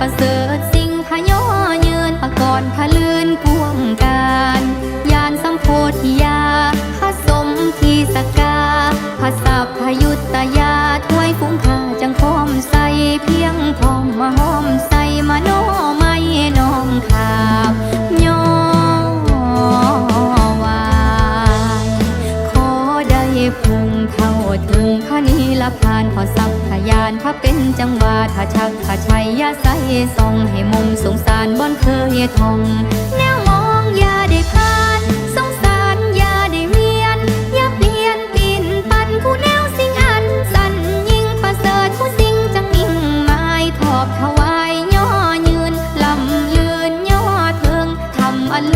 ประเสริฐสิ่งพย่อยินประกอนพะลืนพวงการยานสัมโพธิยาพระสมทีสกาพระสัพพยุตยาถ้วยฟุ้งค่าจังคอมใสเพียงพอมมาหอมใสมาโนไม่น้องขาบย่อวายขอได้พึงเข้าถึงพระนิ ละพานขอสัพพยานพระเป็นจังหวะถ้าชักถ้าชัยยาใส่ส่องให้มุมสงสารบ่นเคยทอง